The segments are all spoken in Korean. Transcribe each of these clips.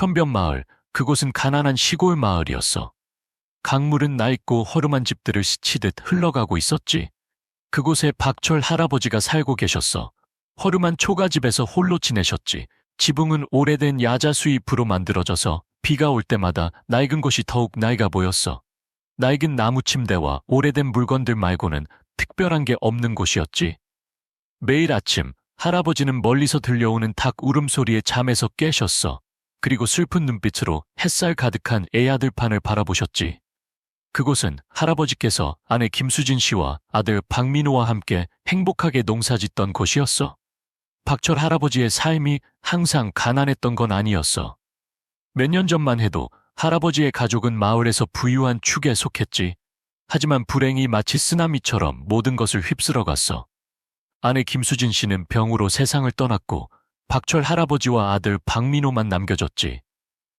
천변 마을, 그곳은 가난한 시골 마을이었어. 강물은 낡고 허름한 집들을 스치듯 흘러가고 있었지. 그곳에 박철 할아버지가 살고 계셨어. 허름한 초가집에서 홀로 지내셨지. 지붕은 오래된 야자 수 잎으로 만들어져서 비가 올 때마다 낡은 곳이 더욱 낡아 보였어. 낡은 나무 침대와 오래된 물건들 말고는 특별한 게 없는 곳이었지. 매일 아침 할아버지는 멀리서 들려오는 닭 울음소리에 잠에서 깨셨어. 그리고 슬픈 눈빛으로 햇살 가득한 애아들판을 바라보셨지. 그곳은 할아버지께서 아내 김수진 씨와 아들 박민호와 함께 행복하게 농사짓던 곳이었어. 박철 할아버지의 삶이 항상 가난했던 건 아니었어. 몇 년 전만 해도 할아버지의 가족은 마을에서 부유한 축에 속했지. 하지만 불행이 마치 쓰나미처럼 모든 것을 휩쓸어 갔어. 아내 김수진 씨는 병으로 세상을 떠났고 박철 할아버지와 아들 박민호만 남겨졌지.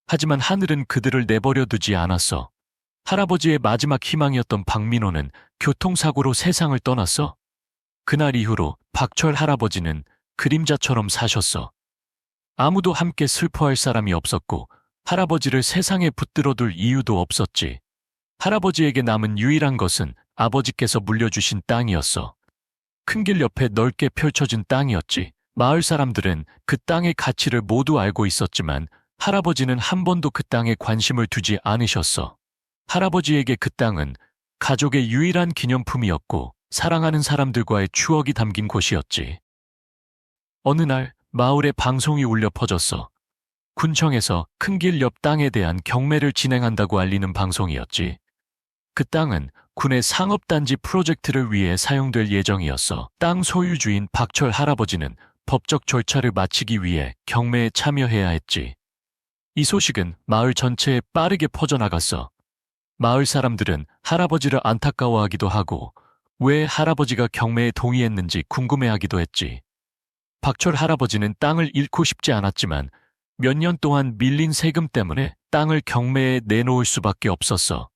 하지만 하늘은 그들을 내버려 두지 않았어. 할아버지의 마지막 희망이었던 박민호는 교통사고로 세상을 떠났어. 그날 이후로 박철 할아버지는 그림자처럼 사셨어. 아무도 함께 슬퍼할 사람이 없었고 할아버지를 세상에 붙들어둘 이유도 없었지. 할아버지에게 남은 유일한 것은 아버지께서 물려주신 땅이었어. 큰 길 옆에 넓게 펼쳐진 땅이었지. 마을 사람들은 그 땅의 가치를 모두 알고 있었지만 할아버지는 한 번도 그 땅에 관심을 두지 않으셨어. 할아버지에게 그 땅은 가족의 유일한 기념품이었고 사랑하는 사람들과의 추억이 담긴 곳이었지. 어느 날 마을에 방송이 울려 퍼졌어. 군청에서 큰 길 옆 땅에 대한 경매를 진행한다고 알리는 방송이었지. 그 땅은 군의 상업단지 프로젝트를 위해 사용될 예정이었어. 땅 소유주인 박철 할아버지는 법적 절차를 마치기 위해 경매에 참여해야 했지. 이 소식은 마을 전체에 빠르게 퍼져나갔어. 마을 사람들은 할아버지를 안타까워하기도 하고 왜 할아버지가 경매에 동의했는지 궁금해하기도 했지. 박철 할아버지는 땅을 잃고 싶지 않았지만 몇 년 동안 밀린 세금 때문에 땅을 경매에 내놓을 수밖에 없었어.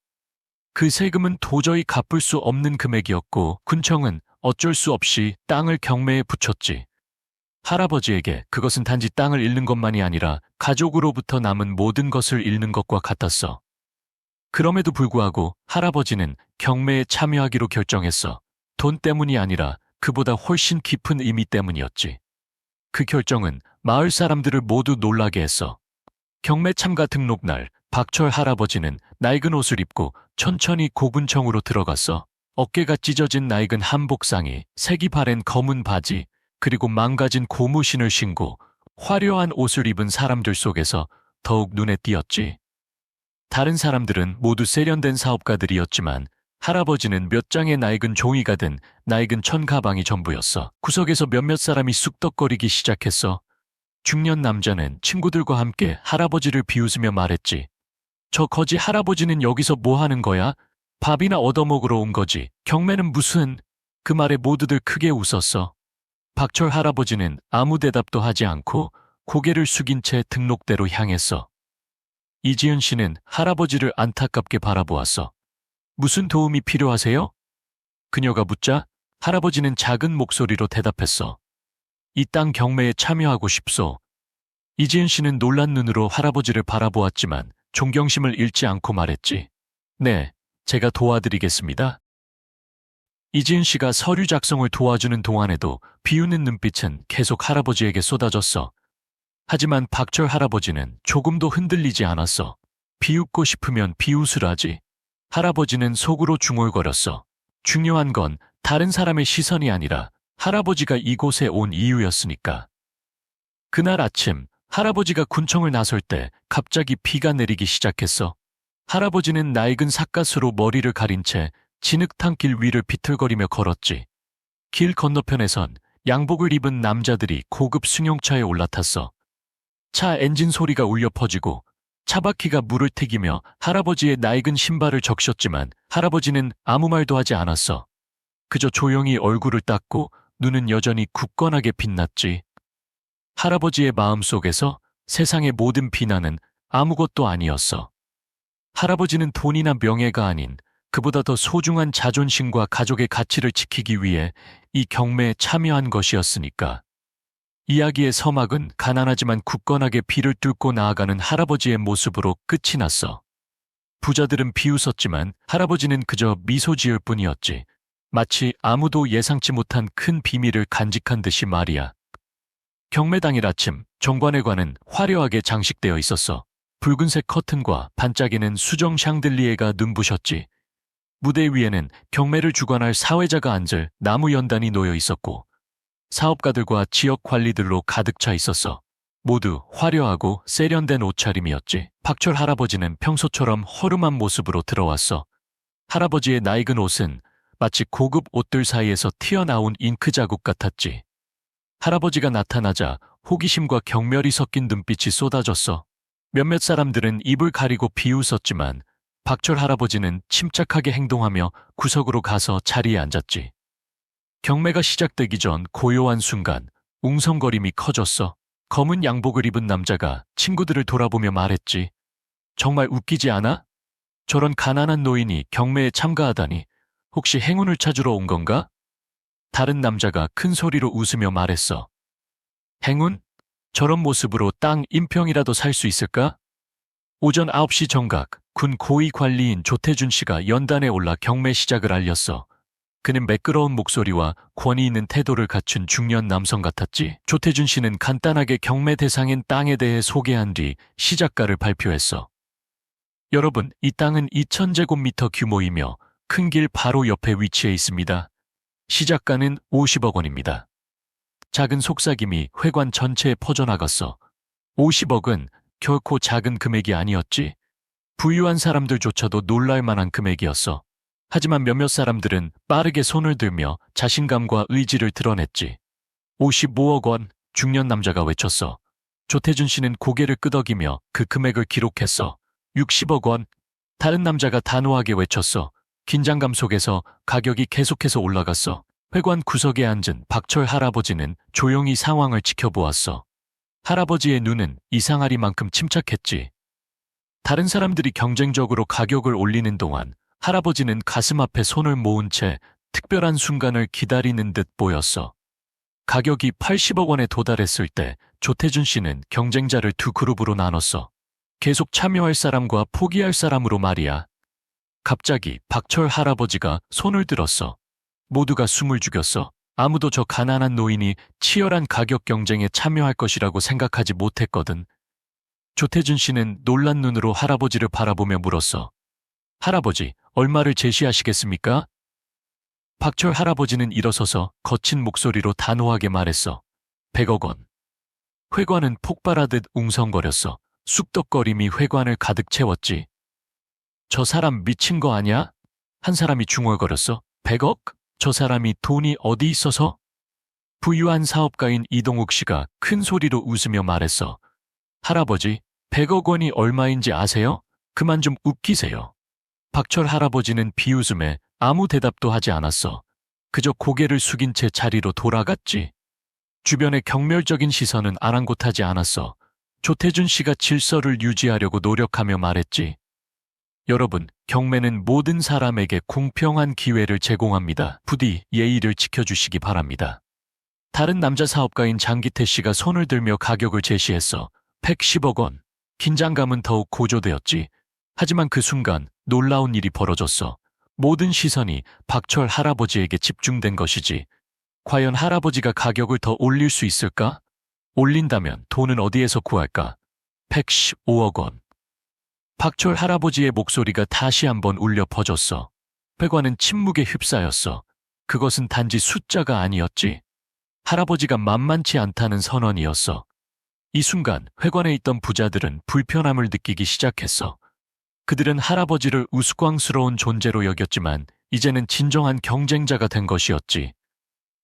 그 세금은 도저히 갚을 수 없는 금액이었고 군청은 어쩔 수 없이 땅을 경매에 붙였지. 할아버지에게 그것은 단지 땅을 잃는 것만이 아니라 가족으로부터 남은 모든 것을 잃는 것과 같았어. 그럼에도 불구하고 할아버지는 경매에 참여하기로 결정했어. 돈 때문이 아니라 그보다 훨씬 깊은 의미 때문이었지. 그 결정은 마을 사람들을 모두 놀라게 했어. 경매 참가 등록날 박철 할아버지는 낡은 옷을 입고 천천히 고군청으로 들어갔어. 어깨가 찢어진 낡은 한복상에 색이 바랜 검은 바지 그리고 망가진 고무신을 신고 화려한 옷을 입은 사람들 속에서 더욱 눈에 띄었지. 다른 사람들은 모두 세련된 사업가들이었지만 할아버지는 몇 장의 낡은 종이가 든 낡은 천 가방이 전부였어. 구석에서 몇몇 사람이 쑥덕거리기 시작했어. 중년 남자는 친구들과 함께 할아버지를 비웃으며 말했지. 저 거지 할아버지는 여기서 뭐 하는 거야? 밥이나 얻어먹으러 온 거지. 경매는 무슨... 그 말에 모두들 크게 웃었어. 박철 할아버지는 아무 대답도 하지 않고 고개를 숙인 채 등록대로 향했어. 이지은 씨는 할아버지를 안타깝게 바라보았어. 무슨 도움이 필요하세요? 그녀가 묻자 할아버지는 작은 목소리로 대답했어. 이 땅 경매에 참여하고 싶소. 이지은 씨는 놀란 눈으로 할아버지를 바라보았지만 존경심을 잃지 않고 말했지. 네, 제가 도와드리겠습니다. 이지은 씨가 서류 작성을 도와주는 동안에도 비웃는 눈빛은 계속 할아버지에게 쏟아졌어. 하지만 박철 할아버지는 조금도 흔들리지 않았어. 비웃고 싶으면 비웃으라지. 할아버지는 속으로 중얼거렸어. 중요한 건 다른 사람의 시선이 아니라 할아버지가 이곳에 온 이유였으니까. 그날 아침 할아버지가 군청을 나설 때 갑자기 비가 내리기 시작했어. 할아버지는 낡은 삿갓으로 머리를 가린 채 진흙탕 길 위를 비틀거리며 걸었지. 길 건너편에선 양복을 입은 남자들이 고급 승용차에 올라탔어. 차 엔진 소리가 울려 퍼지고 차바퀴가 물을 튀기며 할아버지의 낡은 신발을 적셨지만 할아버지는 아무 말도 하지 않았어. 그저 조용히 얼굴을 닦고 눈은 여전히 굳건하게 빛났지. 할아버지의 마음 속에서 세상의 모든 비난은 아무것도 아니었어. 할아버지는 돈이나 명예가 아닌 그보다 더 소중한 자존심과 가족의 가치를 지키기 위해 이 경매에 참여한 것이었으니까. 이야기의 서막은 가난하지만 굳건하게 비를 뚫고 나아가는 할아버지의 모습으로 끝이 났어. 부자들은 비웃었지만 할아버지는 그저 미소 지을 뿐이었지. 마치 아무도 예상치 못한 큰 비밀을 간직한 듯이 말이야. 경매 당일 아침 정관회관은 화려하게 장식되어 있었어. 붉은색 커튼과 반짝이는 수정 샹들리에가 눈부셨지. 무대 위에는 경매를 주관할 사회자가 앉을 나무 연단이 놓여 있었고 사업가들과 지역 관리들로 가득 차 있었어. 모두 화려하고 세련된 옷차림이었지. 박철 할아버지는 평소처럼 허름한 모습으로 들어왔어. 할아버지의 낡은 옷은 마치 고급 옷들 사이에서 튀어나온 잉크 자국 같았지. 할아버지가 나타나자 호기심과 경멸이 섞인 눈빛이 쏟아졌어. 몇몇 사람들은 입을 가리고 비웃었지만 박철 할아버지는 침착하게 행동하며 구석으로 가서 자리에 앉았지. 경매가 시작되기 전 고요한 순간 웅성거림이 커졌어. 검은 양복을 입은 남자가 친구들을 돌아보며 말했지. 정말 웃기지 않아? 저런 가난한 노인이 경매에 참가하다니 혹시 행운을 찾으러 온 건가? 다른 남자가 큰 소리로 웃으며 말했어. 행운? 저런 모습으로 땅 인평이라도 살 수 있을까? 오전 9시 정각, 군 고위 관리인 조태준 씨가 연단에 올라 경매 시작을 알렸어. 그는 매끄러운 목소리와 권위 있는 태도를 갖춘 중년 남성 같았지. 조태준 씨는 간단하게 경매 대상인 땅에 대해 소개한 뒤 시작가를 발표했어. 여러분, 이 땅은 2,000제곱미터 규모이며 큰 길 바로 옆에 위치해 있습니다. 시작가는 50억 원입니다. 작은 속삭임이 회관 전체에 퍼져나갔어. 50억은 결코 작은 금액이 아니었지. 부유한 사람들조차도 놀랄 만한 금액이었어. 하지만 몇몇 사람들은 빠르게 손을 들며 자신감과 의지를 드러냈지. 55억 원, 중년 남자가 외쳤어. 조태준 씨는 고개를 끄덕이며 그 금액을 기록했어. 60억 원, 다른 남자가 단호하게 외쳤어. 긴장감 속에서 가격이 계속해서 올라갔어. 회관 구석에 앉은 박철 할아버지는 조용히 상황을 지켜보았어. 할아버지의 눈은 이상하리만큼 침착했지. 다른 사람들이 경쟁적으로 가격을 올리는 동안 할아버지는 가슴 앞에 손을 모은 채 특별한 순간을 기다리는 듯 보였어. 가격이 80억 원에 도달했을 때 조태준 씨는 경쟁자를 두 그룹으로 나눴어. 계속 참여할 사람과 포기할 사람으로 말이야. 갑자기 박철 할아버지가 손을 들었어. 모두가 숨을 죽였어. 아무도 저 가난한 노인이 치열한 가격 경쟁에 참여할 것이라고 생각하지 못했거든. 조태준 씨는 놀란 눈으로 할아버지를 바라보며 물었어. 할아버지, 얼마를 제시하시겠습니까? 박철 할아버지는 일어서서 거친 목소리로 단호하게 말했어. 100억 원. 회관은 폭발하듯 웅성거렸어. 쑥덕거림이 회관을 가득 채웠지. 저 사람 미친 거 아냐? 한 사람이 중얼거렸어. 100억? 저 사람이 돈이 어디 있어서? 부유한 사업가인 이동욱 씨가 큰 소리로 웃으며 말했어. 할아버지, 100억 원이 얼마인지 아세요? 그만 좀 웃기세요. 박철 할아버지는 비웃음에 아무 대답도 하지 않았어. 그저 고개를 숙인 채 자리로 돌아갔지. 주변의 경멸적인 시선은 아랑곳하지 않았어. 조태준 씨가 질서를 유지하려고 노력하며 말했지. 여러분, 경매는 모든 사람에게 공평한 기회를 제공합니다. 부디 예의를 지켜주시기 바랍니다. 다른 남자 사업가인 장기태 씨가 손을 들며 가격을 제시했어. 110억 원. 긴장감은 더욱 고조되었지. 하지만 그 순간 놀라운 일이 벌어졌어. 모든 시선이 박철 할아버지에게 집중된 것이지. 과연 할아버지가 가격을 더 올릴 수 있을까? 올린다면 돈은 어디에서 구할까? 115억 원. 박철 할아버지의 목소리가 다시 한번 울려 퍼졌어. 회관은 침묵에 휩싸였어. 그것은 단지 숫자가 아니었지. 할아버지가 만만치 않다는 선언이었어. 이 순간 회관에 있던 부자들은 불편함을 느끼기 시작했어. 그들은 할아버지를 우스꽝스러운 존재로 여겼지만 이제는 진정한 경쟁자가 된 것이었지.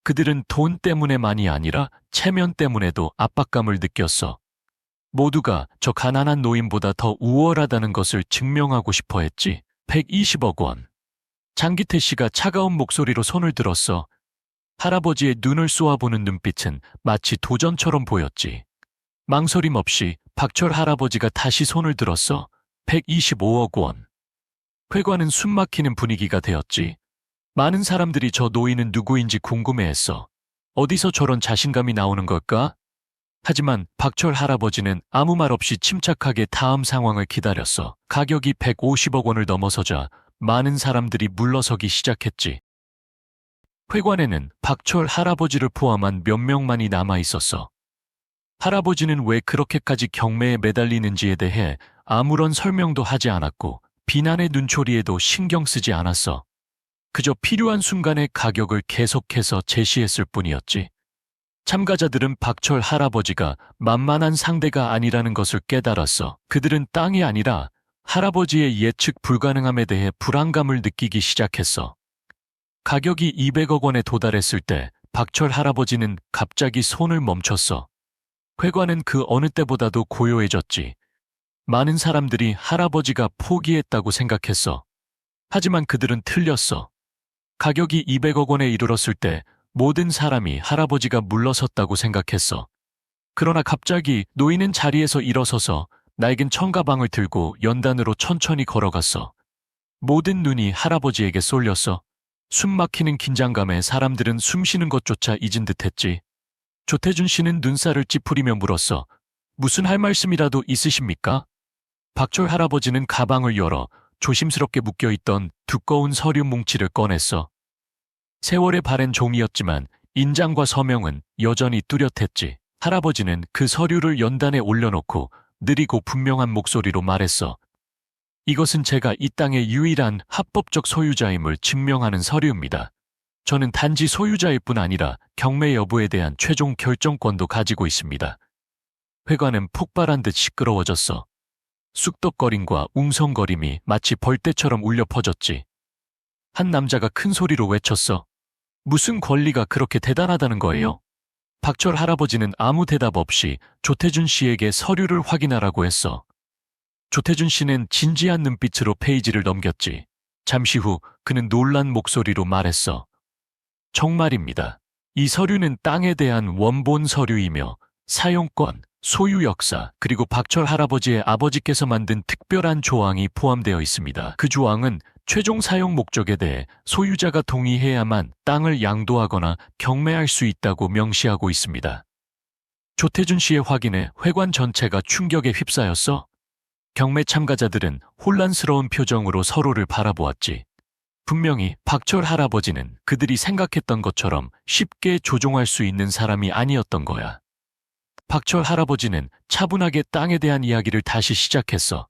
그들은 돈 때문에만이 아니라 체면 때문에도 압박감을 느꼈어. 모두가 저 가난한 노인보다 더 우월하다는 것을 증명하고 싶어 했지. 120억 원. 장기태 씨가 차가운 목소리로 손을 들었어. 할아버지의 눈을 쏘아보는 눈빛은 마치 도전처럼 보였지. 망설임 없이 박철 할아버지가 다시 손을 들었어. 125억 원. 회관은 숨막히는 분위기가 되었지. 많은 사람들이 저 노인은 누구인지 궁금해했어. 어디서 저런 자신감이 나오는 걸까? 하지만 박철 할아버지는 아무 말 없이 침착하게 다음 상황을 기다렸어. 가격이 150억 원을 넘어서자 많은 사람들이 물러서기 시작했지. 회관에는 박철 할아버지를 포함한 몇 명만이 남아 있었어. 할아버지는 왜 그렇게까지 경매에 매달리는지에 대해 아무런 설명도 하지 않았고 비난의 눈초리에도 신경 쓰지 않았어. 그저 필요한 순간에 가격을 계속해서 제시했을 뿐이었지. 참가자들은 박철 할아버지가 만만한 상대가 아니라는 것을 깨달았어. 그들은 땅이 아니라 할아버지의 예측 불가능함에 대해 불안감을 느끼기 시작했어. 가격이 200억 원에 도달했을 때 박철 할아버지는 갑자기 손을 멈췄어. 회관은 그 어느 때보다도 고요해졌지. 많은 사람들이 할아버지가 포기했다고 생각했어. 하지만 그들은 틀렸어. 가격이 200억 원에 이르렀을 때 모든 사람이 할아버지가 물러섰다고 생각했어. 그러나 갑자기 노인은 자리에서 일어서서 낡은 청가방을 들고 연단으로 천천히 걸어갔어. 모든 눈이 할아버지에게 쏠렸어. 숨 막히는 긴장감에 사람들은 숨 쉬는 것조차 잊은 듯했지. 조태준 씨는 눈살을 찌푸리며 물었어. 무슨 할 말씀이라도 있으십니까? 박철 할아버지는 가방을 열어 조심스럽게 묶여있던 두꺼운 서류 뭉치를 꺼냈어. 세월에 바랜 종이였지만 인장과 서명은 여전히 뚜렷했지. 할아버지는 그 서류를 연단에 올려놓고 느리고 분명한 목소리로 말했어. 이것은 제가 이 땅의 유일한 합법적 소유자임을 증명하는 서류입니다. 저는 단지 소유자일 뿐 아니라 경매 여부에 대한 최종 결정권도 가지고 있습니다. 회관은 폭발한 듯 시끄러워졌어. 쑥덕거림과 웅성거림이 마치 벌떼처럼 울려 퍼졌지. 한 남자가 큰 소리로 외쳤어. 무슨 권리가 그렇게 대단하다는 거예요? 박철 할아버지는 아무 대답 없이 조태준 씨에게 서류를 확인하라고 했어. 조태준 씨는 진지한 눈빛으로 페이지를 넘겼지. 잠시 후 그는 놀란 목소리로 말했어. 정말입니다. 이 서류는 땅에 대한 원본 서류이며 사용권, 소유 역사, 그리고 박철 할아버지의 아버지께서 만든 특별한 조항이 포함되어 있습니다. 그 조항은 최종 사용 목적에 대해 소유자가 동의해야만 땅을 양도하거나 경매할 수 있다고 명시하고 있습니다. 조태준 씨의 확인에 회관 전체가 충격에 휩싸였어. 경매 참가자들은 혼란스러운 표정으로 서로를 바라보았지. 분명히 박철 할아버지는 그들이 생각했던 것처럼 쉽게 조종할 수 있는 사람이 아니었던 거야. 박철 할아버지는 차분하게 땅에 대한 이야기를 다시 시작했어.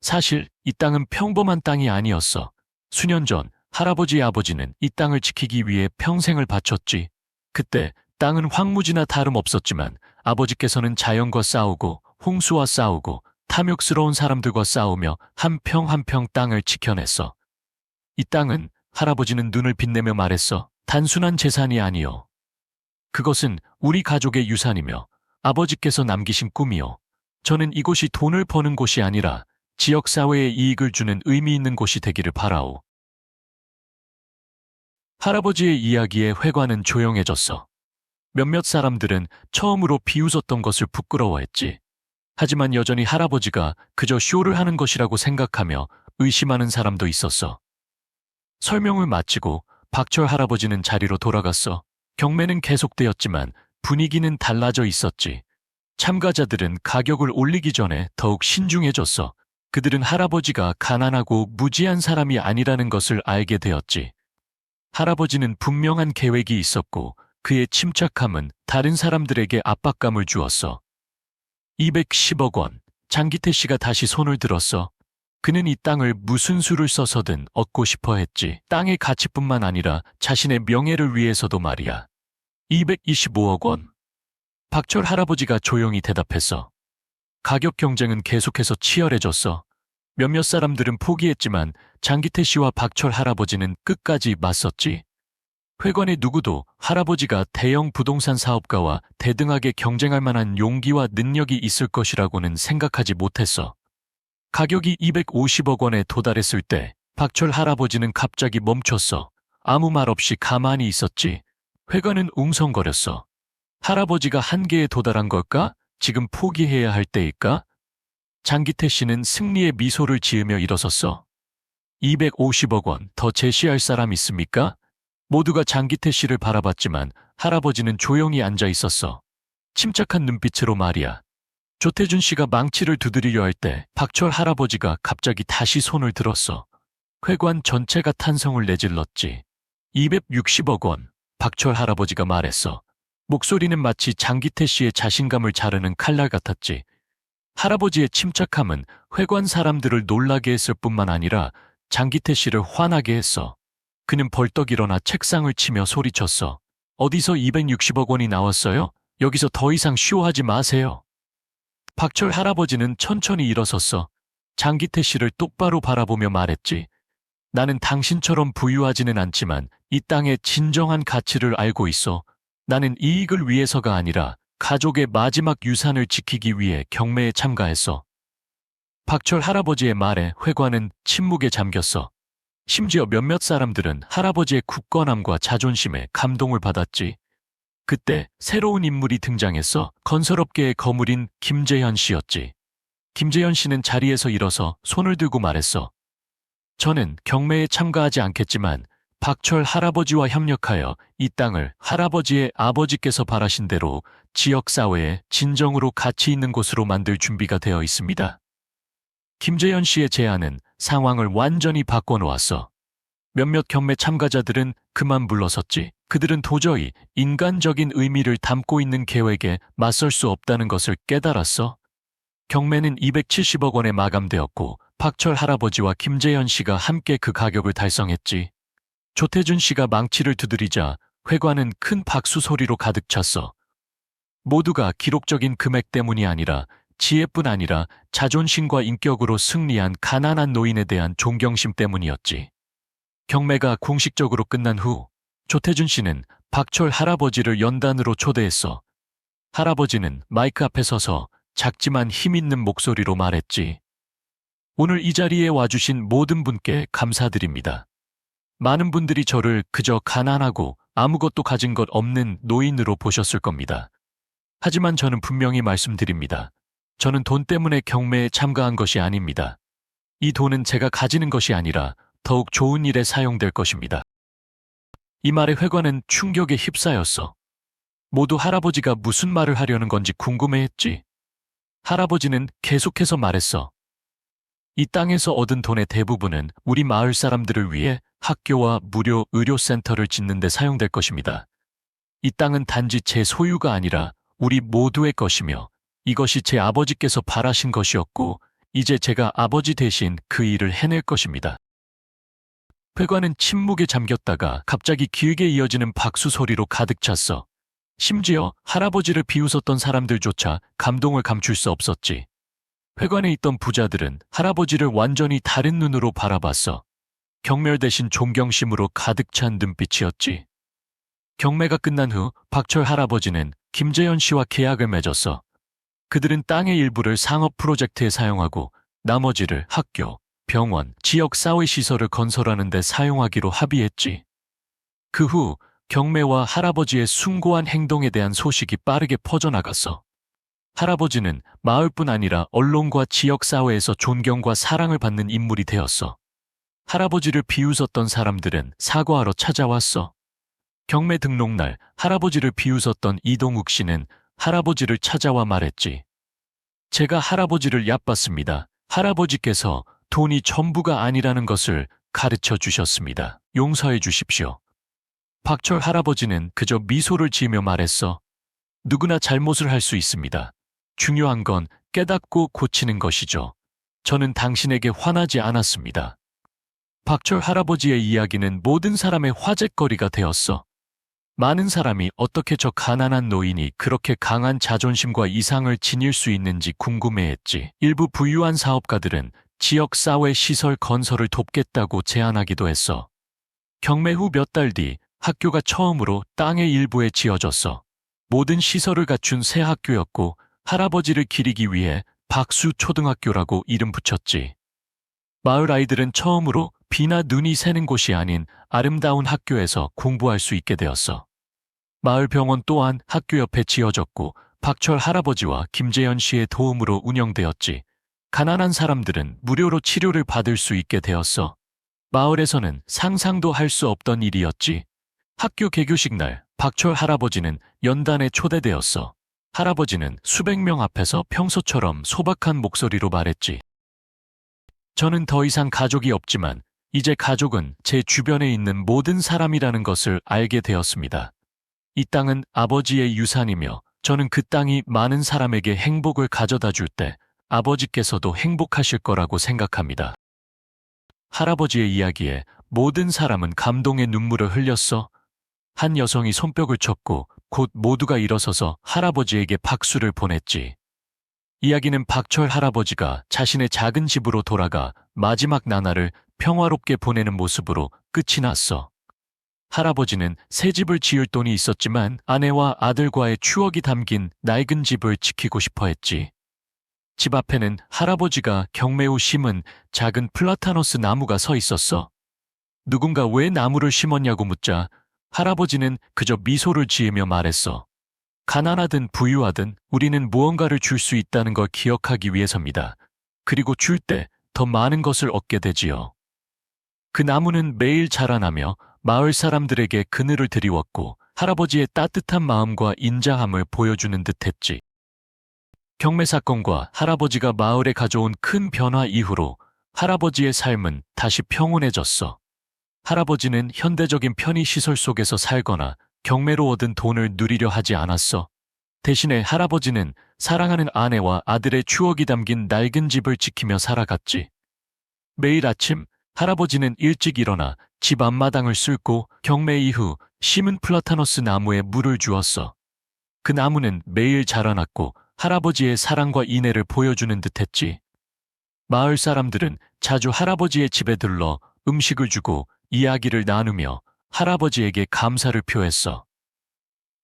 사실 이 땅은 평범한 땅이 아니었어. 수년 전 할아버지의 아버지는 이 땅을 지키기 위해 평생을 바쳤지. 그때 땅은 황무지나 다름없었지만 아버지께서는 자연과 싸우고 홍수와 싸우고 탐욕스러운 사람들과 싸우며 한평 한평 땅을 지켜냈어. 이 땅은 할아버지는 눈을 빛내며 말했어. 단순한 재산이 아니요. 그것은 우리 가족의 유산이며 아버지께서 남기신 꿈이요. 저는 이곳이 돈을 버는 곳이 아니라 지역사회에 이익을 주는 의미 있는 곳이 되기를 바라오. 할아버지의 이야기에 회관은 조용해졌어. 몇몇 사람들은 처음으로 비웃었던 것을 부끄러워했지. 하지만 여전히 할아버지가 그저 쇼를 하는 것이라고 생각하며 의심하는 사람도 있었어. 설명을 마치고 박철 할아버지는 자리로 돌아갔어. 경매는 계속되었지만 분위기는 달라져 있었지. 참가자들은 가격을 올리기 전에 더욱 신중해졌어. 그들은 할아버지가 가난하고 무지한 사람이 아니라는 것을 알게 되었지. 할아버지는 분명한 계획이 있었고 그의 침착함은 다른 사람들에게 압박감을 주었어. 210억 원. 장기태 씨가 다시 손을 들었어. 그는 이 땅을 무슨 수를 써서든 얻고 싶어 했지. 땅의 가치뿐만 아니라 자신의 명예를 위해서도 말이야. 225억 원. 박철 할아버지가 조용히 대답했어. 가격 경쟁은 계속해서 치열해졌어. 몇몇 사람들은 포기했지만 장기태 씨와 박철 할아버지는 끝까지 맞섰지. 회관의 누구도 할아버지가 대형 부동산 사업가와 대등하게 경쟁할 만한 용기와 능력이 있을 것이라고는 생각하지 못했어. 가격이 250억 원에 도달했을 때 박철 할아버지는 갑자기 멈췄어. 아무 말 없이 가만히 있었지. 회관은 웅성거렸어. 할아버지가 한계에 도달한 걸까? 지금 포기해야 할 때일까? 장기태 씨는 승리의 미소를 지으며 일어섰어. 250억 원 더 제시할 사람 있습니까? 모두가 장기태 씨를 바라봤지만 할아버지는 조용히 앉아 있었어. 침착한 눈빛으로 말이야. 조태준 씨가 망치를 두드리려 할 때 박철 할아버지가 갑자기 다시 손을 들었어. 회관 전체가 탄성을 내질렀지. 260억 원. 박철 할아버지가 말했어. 목소리는 마치 장기태 씨의 자신감을 자르는 칼날 같았지. 할아버지의 침착함은 회관 사람들을 놀라게 했을 뿐만 아니라 장기태 씨를 화나게 했어. 그는 벌떡 일어나 책상을 치며 소리쳤어. 어디서 260억 원이 나왔어요? 여기서 더 이상 쇼하지 마세요. 박철 할아버지는 천천히 일어섰어. 장기태 씨를 똑바로 바라보며 말했지. 나는 당신처럼 부유하지는 않지만 이 땅의 진정한 가치를 알고 있어. 나는 이익을 위해서가 아니라 가족의 마지막 유산을 지키기 위해 경매에 참가했어. 박철 할아버지의 말에 회관은 침묵에 잠겼어. 심지어 몇몇 사람들은 할아버지의 굳건함과 자존심에 감동을 받았지. 그때 새로운 인물이 등장했어. 건설업계의 거물인 김재현 씨였지. 김재현 씨는 자리에서 일어서 손을 들고 말했어. 저는 경매에 참가하지 않겠지만 박철 할아버지와 협력하여 이 땅을 할아버지의 아버지께서 바라신 대로 지역사회에 진정으로 가치 있는 곳으로 만들 준비가 되어 있습니다. 김재현 씨의 제안은 상황을 완전히 바꿔놓았어. 몇몇 경매 참가자들은 그만 물러섰지. 그들은 도저히 인간적인 의미를 담고 있는 계획에 맞설 수 없다는 것을 깨달았어. 경매는 270억 원에 마감되었고 박철 할아버지와 김재현 씨가 함께 그 가격을 달성했지. 조태준 씨가 망치를 두드리자 회관은 큰 박수 소리로 가득 찼어. 모두가 기록적인 금액 때문이 아니라 지혜뿐 아니라 자존심과 인격으로 승리한 가난한 노인에 대한 존경심 때문이었지. 경매가 공식적으로 끝난 후 조태준 씨는 박철 할아버지를 연단으로 초대했어. 할아버지는 마이크 앞에 서서 작지만 힘있는 목소리로 말했지. 오늘 이 자리에 와주신 모든 분께 감사드립니다. 많은 분들이 저를 그저 가난하고 아무것도 가진 것 없는 노인으로 보셨을 겁니다. 하지만 저는 분명히 말씀드립니다. 저는 돈 때문에 경매에 참가한 것이 아닙니다. 이 돈은 제가 가지는 것이 아니라 더욱 좋은 일에 사용될 것입니다. 이 말에 회관은 충격에 휩싸였어. 모두 할아버지가 무슨 말을 하려는 건지 궁금해했지. 할아버지는 계속해서 말했어. 이 땅에서 얻은 돈의 대부분은 우리 마을 사람들을 위해 학교와 무료 의료센터를 짓는 데 사용될 것입니다. 이 땅은 단지 제 소유가 아니라 우리 모두의 것이며 이것이 제 아버지께서 바라신 것이었고 이제 제가 아버지 대신 그 일을 해낼 것입니다. 회관은 침묵에 잠겼다가 갑자기 길게 이어지는 박수 소리로 가득 찼어. 심지어 할아버지를 비웃었던 사람들조차 감동을 감출 수 없었지. 회관에 있던 부자들은 할아버지를 완전히 다른 눈으로 바라봤어. 경멸 대신 존경심으로 가득 찬 눈빛이었지. 경매가 끝난 후 박철 할아버지는 김재현 씨와 계약을 맺었어. 그들은 땅의 일부를 상업 프로젝트에 사용하고 나머지를 학교, 병원, 지역 사회 시설을 건설하는 데 사용하기로 합의했지. 그 후 경매와 할아버지의 숭고한 행동에 대한 소식이 빠르게 퍼져나갔어. 할아버지는 마을뿐 아니라 언론과 지역 사회에서 존경과 사랑을 받는 인물이 되었어. 할아버지를 비웃었던 사람들은 사과하러 찾아왔어. 경매 등록날 할아버지를 비웃었던 이동욱 씨는 할아버지를 찾아와 말했지. 제가 할아버지를 얕봤습니다. 할아버지께서 돈이 전부가 아니라는 것을 가르쳐 주셨습니다. 용서해 주십시오. 박철 할아버지는 그저 미소를 지으며 말했어. 누구나 잘못을 할 수 있습니다. 중요한 건 깨닫고 고치는 것이죠. 저는 당신에게 화나지 않았습니다. 박철 할아버지의 이야기는 모든 사람의 화제거리가 되었어. 많은 사람이 어떻게 저 가난한 노인이 그렇게 강한 자존심과 이상을 지닐 수 있는지 궁금해했지. 일부 부유한 사업가들은 지역 사회 시설 건설을 돕겠다고 제안하기도 했어. 경매 후 몇 달 뒤 학교가 처음으로 땅의 일부에 지어졌어. 모든 시설을 갖춘 새 학교였고 할아버지를 기리기 위해 박수 초등학교라고 이름 붙였지. 마을 아이들은 처음으로 비나 눈이 새는 곳이 아닌 아름다운 학교에서 공부할 수 있게 되었어. 마을 병원 또한 학교 옆에 지어졌고 박철 할아버지와 김재현 씨의 도움으로 운영되었지. 가난한 사람들은 무료로 치료를 받을 수 있게 되었어. 마을에서는 상상도 할 수 없던 일이었지. 학교 개교식 날 박철 할아버지는 연단에 초대되었어. 할아버지는 수백 명 앞에서 평소처럼 소박한 목소리로 말했지. 저는 더 이상 가족이 없지만 이제 가족은 제 주변에 있는 모든 사람이라는 것을 알게 되었습니다. 이 땅은 아버지의 유산이며 저는 그 땅이 많은 사람에게 행복을 가져다 줄 때 아버지께서도 행복하실 거라고 생각합니다. 할아버지의 이야기에 모든 사람은 감동의 눈물을 흘렸어. 한 여성이 손뼉을 쳤고 곧 모두가 일어서서 할아버지에게 박수를 보냈지. 이야기는 박철 할아버지가 자신의 작은 집으로 돌아가 마지막 나날을 평화롭게 보내는 모습으로 끝이 났어. 할아버지는 새 집을 지을 돈이 있었지만 아내와 아들과의 추억이 담긴 낡은 집을 지키고 싶어 했지. 집 앞에는 할아버지가 경매후 심은 작은 플라타너스 나무가 서 있었어. 누군가 왜 나무를 심었냐고 묻자 할아버지는 그저 미소를 지으며 말했어. 가난하든 부유하든 우리는 무언가를 줄 수 있다는 걸 기억하기 위해서입니다. 그리고 줄 때 더 많은 것을 얻게 되지요. 그 나무는 매일 자라나며 마을 사람들에게 그늘을 드리웠고 할아버지의 따뜻한 마음과 인자함을 보여주는 듯 했지. 경매 사건과 할아버지가 마을에 가져온 큰 변화 이후로 할아버지의 삶은 다시 평온해졌어. 할아버지는 현대적인 편의시설 속에서 살거나 경매로 얻은 돈을 누리려 하지 않았어. 대신에 할아버지는 사랑하는 아내와 아들의 추억이 담긴 낡은 집을 지키며 살아갔지. 매일 아침 할아버지는 일찍 일어나 집 앞마당을 쓸고 경매 이후 심은 플라타너스 나무에 물을 주었어. 그 나무는 매일 자라났고 할아버지의 사랑과 인애를 보여주는 듯했지. 마을 사람들은 자주 할아버지의 집에 들러 음식을 주고 이야기를 나누며 할아버지에게 감사를 표했어.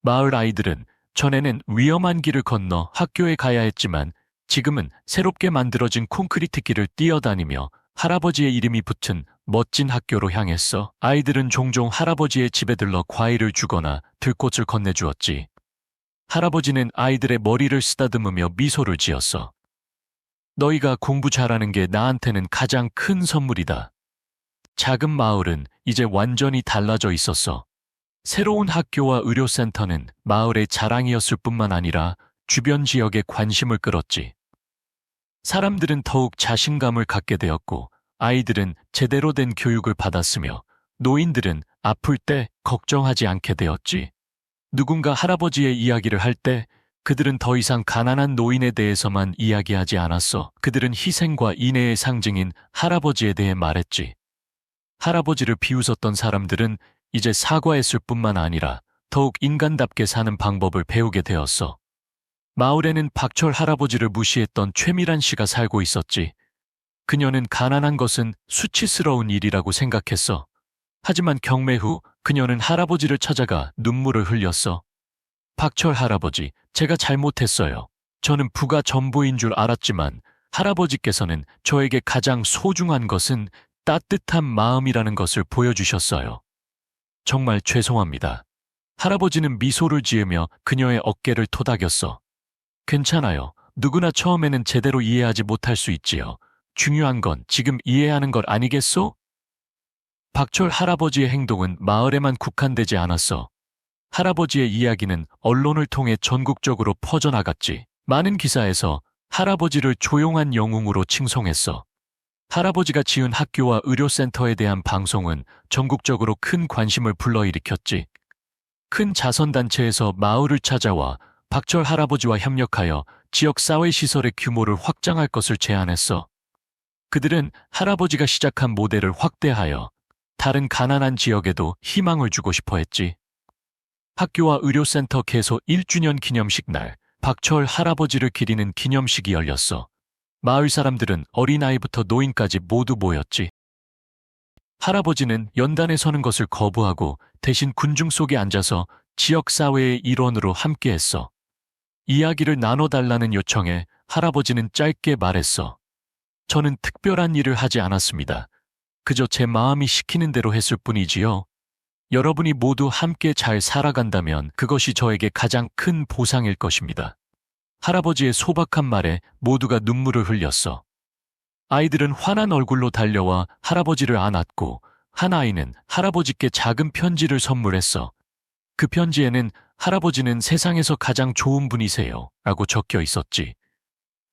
마을 아이들은 전에는 위험한 길을 건너 학교에 가야 했지만 지금은 새롭게 만들어진 콘크리트 길을 뛰어다니며 할아버지의 이름이 붙은 멋진 학교로 향했어. 아이들은 종종 할아버지의 집에 들러 과일을 주거나 들꽃을 건네주었지. 할아버지는 아이들의 머리를 쓰다듬으며 미소를 지었어. 너희가 공부 잘하는 게 나한테는 가장 큰 선물이다. 작은 마을은 이제 완전히 달라져 있었어. 새로운 학교와 의료센터는 마을의 자랑이었을 뿐만 아니라 주변 지역에 관심을 끌었지. 사람들은 더욱 자신감을 갖게 되었고 아이들은 제대로 된 교육을 받았으며 노인들은 아플 때 걱정하지 않게 되었지. 누군가 할아버지의 이야기를 할 때 그들은 더 이상 가난한 노인에 대해서만 이야기하지 않았어. 그들은 희생과 인애의 상징인 할아버지에 대해 말했지. 할아버지를 비웃었던 사람들은 이제 사과했을 뿐만 아니라 더욱 인간답게 사는 방법을 배우게 되었어. 마을에는 박철 할아버지를 무시했던 최미란 씨가 살고 있었지. 그녀는 가난한 것은 수치스러운 일이라고 생각했어. 하지만 경매 후 그녀는 할아버지를 찾아가 눈물을 흘렸어. 박철 할아버지, 제가 잘못했어요. 저는 부가 전부인 줄 알았지만 할아버지께서는 저에게 가장 소중한 것은 따뜻한 마음이라는 것을 보여주셨어요. 정말 죄송합니다. 할아버지는 미소를 지으며 그녀의 어깨를 토닥였어. 괜찮아요. 누구나 처음에는 제대로 이해하지 못할 수 있지요. 중요한 건 지금 이해하는 것 아니겠소? 박철 할아버지의 행동은 마을에만 국한되지 않았어. 할아버지의 이야기는 언론을 통해 전국적으로 퍼져나갔지. 많은 기사에서 할아버지를 조용한 영웅으로 칭송했어. 할아버지가 지은 학교와 의료센터에 대한 방송은 전국적으로 큰 관심을 불러일으켰지. 큰 자선단체에서 마을을 찾아와 박철 할아버지와 협력하여 지역 사회시설의 규모를 확장할 것을 제안했어. 그들은 할아버지가 시작한 모델을 확대하여 다른 가난한 지역에도 희망을 주고 싶어 했지. 학교와 의료센터 개소 1주년 기념식 날, 박철 할아버지를 기리는 기념식이 열렸어. 마을 사람들은 어린아이부터 노인까지 모두 모였지. 할아버지는 연단에 서는 것을 거부하고 대신 군중 속에 앉아서 지역 사회의 일원으로 함께했어. 이야기를 나눠달라는 요청에 할아버지는 짧게 말했어. 저는 특별한 일을 하지 않았습니다. 그저 제 마음이 시키는 대로 했을 뿐이지요. 여러분이 모두 함께 잘 살아간다면 그것이 저에게 가장 큰 보상일 것입니다. 할아버지의 소박한 말에 모두가 눈물을 흘렸어. 아이들은 환한 얼굴로 달려와 할아버지를 안았고 한 아이는 할아버지께 작은 편지를 선물했어. 그 편지에는 할아버지는 세상에서 가장 좋은 분이세요. 라고 적혀 있었지.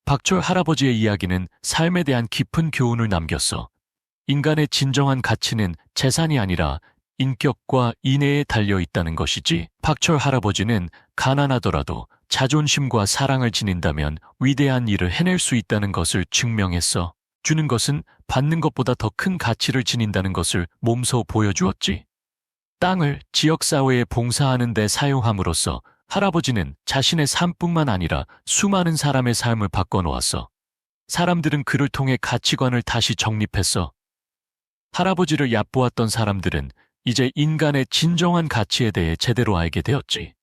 박철 할아버지의 이야기는 삶에 대한 깊은 교훈을 남겼어. 인간의 진정한 가치는 재산이 아니라 인격과 인애에 달려 있다는 것이지. 박철 할아버지는 가난하더라도 자존심과 사랑을 지닌다면 위대한 일을 해낼 수 있다는 것을 증명했어. 주는 것은 받는 것보다 더 큰 가치를 지닌다는 것을 몸소 보여주었지. 땅을 지역사회에 봉사하는 데 사용함으로써 할아버지는 자신의 삶뿐만 아니라 수많은 사람의 삶을 바꿔놓았어. 사람들은 그를 통해 가치관을 다시 정립했어. 할아버지를 얕보았던 사람들은 이제 인간의 진정한 가치에 대해 제대로 알게 되었지.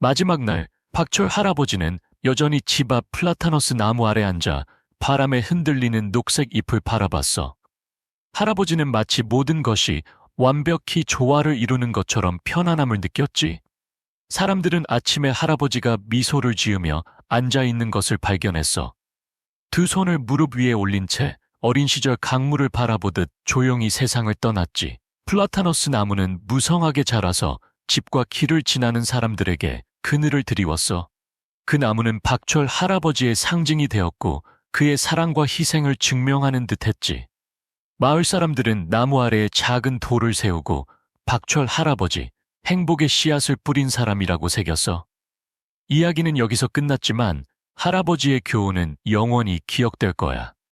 마지막 날, 박철 할아버지는 여전히 집 앞 플라타너스 나무 아래 앉아 바람에 흔들리는 녹색 잎을 바라봤어. 할아버지는 마치 모든 것이 완벽히 조화를 이루는 것처럼 편안함을 느꼈지. 사람들은 아침에 할아버지가 미소를 지으며 앉아 있는 것을 발견했어. 두 손을 무릎 위에 올린 채 어린 시절 강물을 바라보듯 조용히 세상을 떠났지. 플라타너스 나무는 무성하게 자라서 집과 길을 지나는 사람들에게 그늘을 드리웠어. 그 나무는 박철 할아버지의 상징이 되었고 그의 사랑과 희생을 증명하는 듯 했지. 마을 사람들은 나무 아래에 작은 돌을 세우고 박철 할아버지, 행복의 씨앗을 뿌린 사람이라고 새겼어. 이야기는 여기서 끝났지만 할아버지의 교훈은 영원히 기억될 거야.